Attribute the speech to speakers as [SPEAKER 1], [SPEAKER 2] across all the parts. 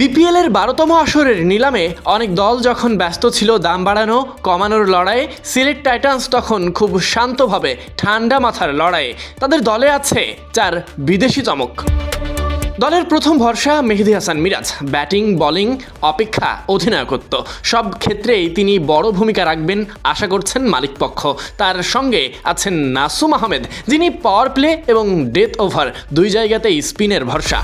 [SPEAKER 1] BPL এর বারোতম আসরের নিলামে অনেক দল যখন ব্যস্ত ছিল দাম বাড়ানো, কমানোর লড়াইয়ে, সিলেট টাইটান্স তখন খুব শান্তভাবে ঠান্ডা মাথার লড়াইয়ে। তাদের দলে আছে চার বিদেশি চমক। দলের প্রথম ভরসা মেহেদি হাসান মিরাজ। ব্যাটিং, বোলিং, অপেক্ষা, অধিনায়কত্ব। সব ক্ষেত্রেই তিনি বড় ভূমিকা রাখবেন আশা করছেন মালিকপক্ষ তার সঙ্গে আছেন নাসুম আহমেদ, যিনি পাওয়ার প্লে এবং ডেথ ওভার দুই জায়গাতেই স্পিনের ভরসা।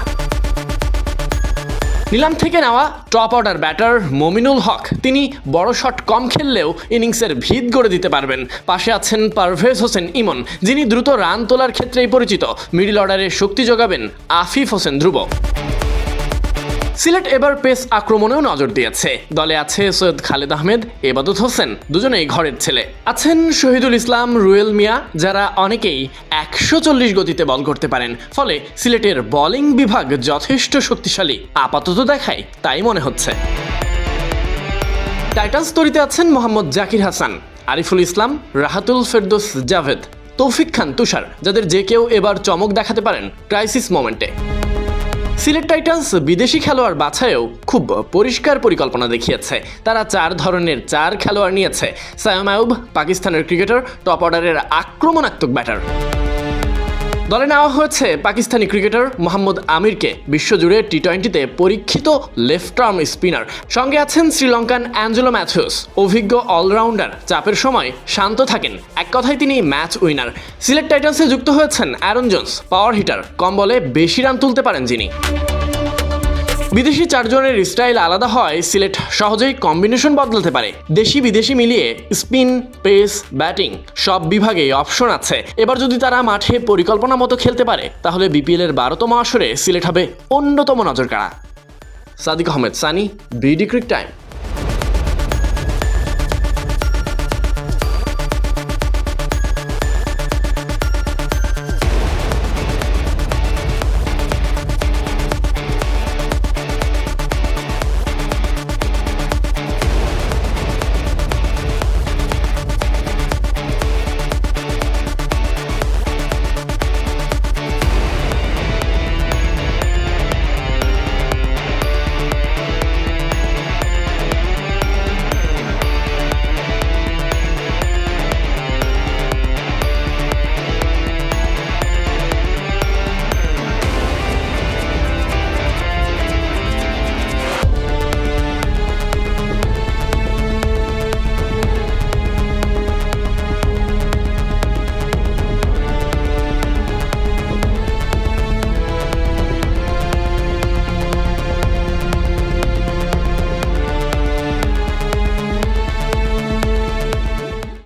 [SPEAKER 1] নিলাম থেকে নেওয়া top order batter Mominul Haque, তিনি বড় শট কম খেললেও ইনিংসের ভিত গড়ে দিতে পারবেন। পাশে আছেন পারভেজ হোসেন ইমন, যিনি দ্রুত রান তোলার ক্ষেত্রেই পরিচিত। মিডিল অর্ডারে শক্তি যোগাবেন আফিফ হোসেন ধ্রুব। সিলেট এবার পেস আক্রমণেও নজর দিয়েছে। দলে আছে সৈয়দ খালেদ আহমেদ, এবাদত হোসেন, দুজনেই ঘরের ছেলে। আছেন শহীদুল ইসলাম, রুয়েল মিয়া, যারা অনেকেই একশো চল্লিশ গতিতে বল করতে পারেন। ফলে সিলেটের বোলিং বিভাগ যথেষ্ট শক্তিশালী। আপাতত দেখায় তাই মনে হচ্ছে। টাইটান্স তরিতে আছেন মোহাম্মদ জাকির হাসান, আরিফুল ইসলাম, রাহাতুল ফেরদোস জাভেদ, তৌফিক খান তুষার, যাদের যে কেউ এবার চমক দেখাতে পারেন ক্রাইসিস মোমেন্টে। সিলেট টাইটান্স বিদেশি খেলোয়াড় বাছায়ও খুব পরিষ্কার পরিকল্পনা দেখিয়েছে। তারা চার ধরনের চার খেলোয়াড় নিয়েছে। সায়াম আয়ুব পাকিস্তানের ক্রিকেটার, টপ অর্ডারের আক্রমণাত্মক ব্যাটার। দলে নেওয়া হয়েছে পাকিস্তানি ক্রিকেটার মোহাম্মদ আমিরকে। বিশ্বজুড়ে টি টোয়েন্টিতে পরীক্ষিত লেফট আর্ম স্পিনার। সঙ্গে আছেন শ্রীলঙ্কান অ্যাঞ্জেলো ম্যাথিউস। অভিজ্ঞ অলরাউন্ডার। চাপের সময় শান্ত থাকেন। এক কথায় তিনি ম্যাচ উইনার। সিলেট টাইটান্সে যুক্ত হয়েছেন অ্যারন জোন্স, পাওয়ার হিটার। কম বলে বেশি রান তুলতে পারেন যিনি। বিদেশি চারজনের স্টাইল আলাদা হয়, সিলেট সহজেই কম্বিনেশন বদলাতে পারে। দেশি বিদেশি মিলিয়ে স্পিন, পেস, ব্যাটিং সব বিভাগেই অপশন আছে। এবার যদি তারা মাঠে পরিকল্পনা মতো খেলতে পারে, তাহলে বিপিএল এর বারোতম আসরে সিলেট হবে অন্যতম নজর কাড়া Sadiq Ahmed, Sunny, BD cric time.